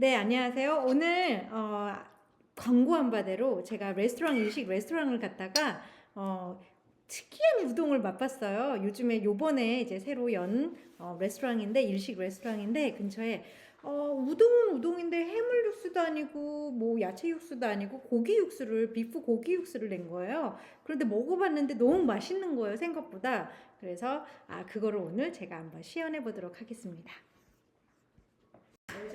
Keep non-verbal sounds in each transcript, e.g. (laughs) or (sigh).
네, 안녕하세요. 오늘 어, 광고한 바대로 제가 레스토랑 일식 레스토랑을 갔다가 어, 특이한 우동을 맛봤어요. 요즘에 요번에 이제 새로 연 어, 레스토랑인데 일식 레스토랑인데 근처에 어, 우동은 우동인데 해물 육수도 아니고 뭐 야채 육수도 아니고 고기 육수를 비프 고기 육수를 낸 거예요. 그런데 먹어봤는데 너무 맛있는 거예요 생각보다. 그래서 아 그거를 오늘 제가 한번 시연해 보도록 하겠습니다.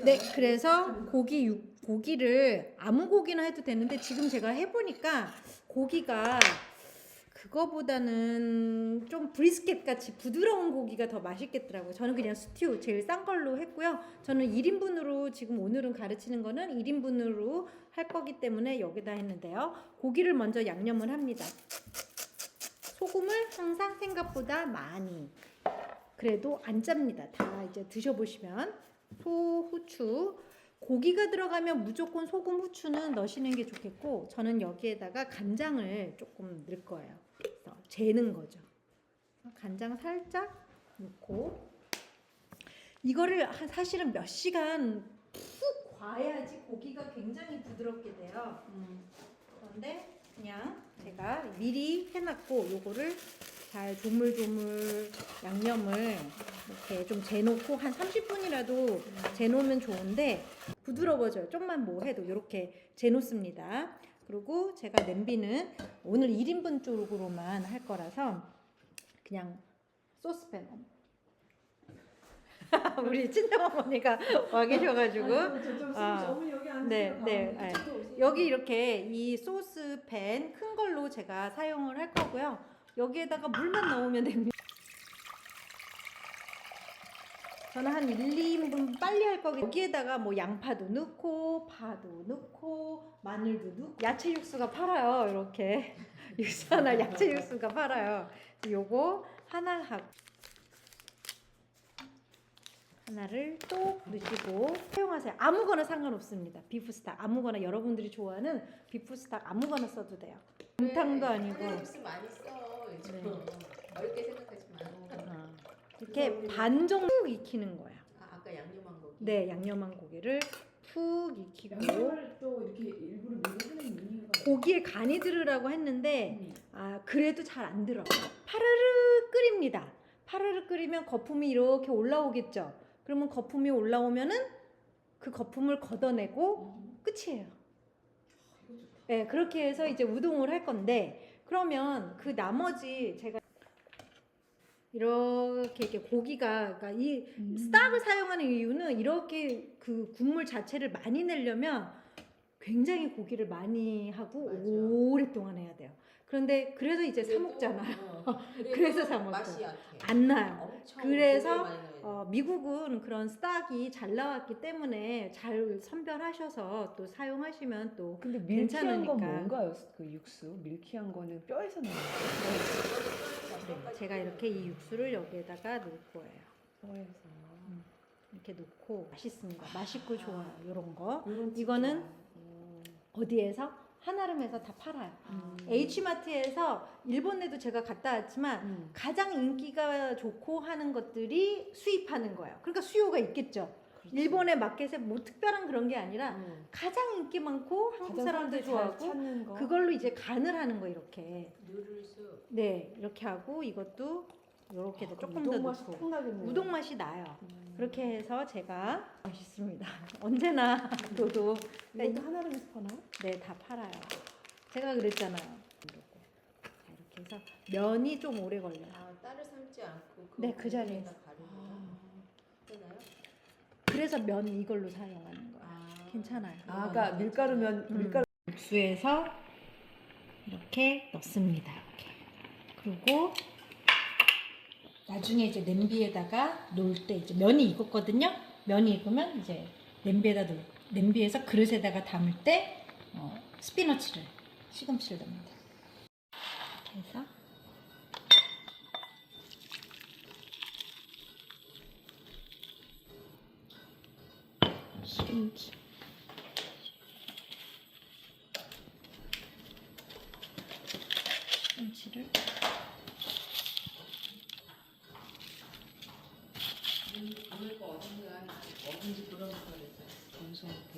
네, 그래서 고기 육 고기를 아무 고기나 해도 되는데 지금 제가 해보니까 고기가 그거보다는 좀 브리스켓 같이 부드러운 고기가 더 맛있겠더라고요. 저는 그냥 스튜 제일 싼 걸로 했고요. 저는 1인분으로 지금 오늘은 가르치는 거는 1인분으로 할 거기 때문에 여기다 했는데요. 고기를 먼저 양념을 합니다. 소금을 항상 생각보다 많이. 그래도 안 짭니다. 다 이제 드셔보시면 소, 후추. 고기가 들어가면 무조건 소금, 후추는 넣으시는 게 좋겠고 저는 여기에다가 간장을 조금 넣을 거예요. 그래서 재는 거죠. 간장 살짝 넣고 이거를 한- 사실은 몇 시간 푹 과야지 고기가 굉장히 부드럽게 돼요. 그런데 그냥 제가 미리 해놨고 요거를 잘 조물조물 양념을 이렇게 좀 재놓고 한 30분이라도 재놓으면 좋은데 부드러워져요. 좀만 뭐 해도 이렇게 재놓습니다. 그리고 제가 냄비는 오늘 1인분 쪽으로만 할 거라서 그냥 소스팬 (laughs) 우리 친정 어머니가 와 계셔가지고 아, 네, 네, 네. 여기 이렇게 이 소스팬 큰 걸로 제가 사용을 할 거고요. 여기에다가 물만 넣으면 됩니다. 저는 한 1, 2인분 빨리 할 거기 여기에다가 뭐 양파도 넣고 파도 넣고 마늘도 넣고 야채 육수가 팔아요. 이렇게 (laughs) 육수 하나 야채 육수가 팔아요. 요거 하나 하고 하나를 또 넣으시고 사용하세요. 아무거나 상관없습니다. 비프스탁 아무거나 여러분들이 좋아하는 비프스탁 아무거나 써도 돼요. 곰탕도 아니고 하나육수 많이 써 요즘 네. 어렵게. 어, 이렇게 반 정도 익히는 거야. 아, 아까 양념한 거. 네, 양념한 고기를 푹 익히고 양념을 또 이렇게 일부러 미리 하는 이유가 고기에 간이 들으라고 했는데 음. 아 그래도 잘 안 들어요. 파르르 끓입니다. 파르르 끓이면 거품이 이렇게 올라오겠죠. 그러면 거품이 올라오면은 그 거품을 걷어내고 끝이에요. 네, 그렇게 해서 이제 우동을 할 건데 그러면 그 나머지 제가 이렇게 이렇게 고기가 그러니까 이 음. 스탁을 사용하는 이유는 이렇게 그 국물 자체를 많이 내려면 굉장히 고기를 많이 하고 맞아. 오랫동안 해야 돼요. 그런데 그래서 이제 사 먹잖아요. 어, (laughs) 그래서 사. 맛이 약해. 안 나요. 엄청 그래서, 고기를 많이 넣어야 돼. 어, 미국은 그런 스탁이 잘 나왔기 때문에 잘 선별하셔서 또 사용하시면 또 근데 밀키한 건 괜찮으니까. 뭔가요? 그 육수 밀키한 거는 뼈에서 나는 거예요? 네, 제가 이렇게 이 육수를 여기에다가 넣을 거예요. 뼈에서. 이렇게 넣고 맛있습니다. 맛있고 좋아요. 이런 거 이런 이거는 음. 어디에서 한아름에서 다 팔아요. 음. H마트에서 일본에도 제가 갔다 왔지만 음. 가장 인기가 좋고 하는 것들이 수입하는 거예요. 그러니까 수요가 있겠죠. 그렇지. 일본의 마켓에 뭐 특별한 그런 게 아니라 음. 가장 인기 많고 한국 사람들 좋아하고. 그걸로 이제 간을 하는 거 이렇게. 누를수 네, 이렇게 하고 이것도 이렇게 아, 조금 더 우동 맛이 넣고 탁 나겠네요. 우동 맛이 나요. 음. 그렇게 해서 제가 맛있습니다. (laughs) 언제나 저도 이것도 하나름에서 파나요? 네, 다 팔아요. 제가 그랬잖아요. 자, 이렇게 해서 면이 좀 오래 걸려요. 아, 딸을 삶지 않고 네, 그 자리에서. 가루구나. 되나요? 그래서 면 이걸로 사용하는 거예요. 아, 괜찮아요. 아, 아까 밀가루면 음. 밀가루 육수에서 이렇게 넣습니다. 이렇게. 그리고 나중에 이제 냄비에다가 놓을 때 이제 면이 익었거든요. 면이 익으면 이제 냄비에다 놓 냄비에서 그릇에다가 담을 때 어, 스피너치를 시금치를 넣습니다. 이렇게 해서 시금치 시금치를 오늘 거 어딘가 어딘지 물어볼 뻔했어요. 좀 넣고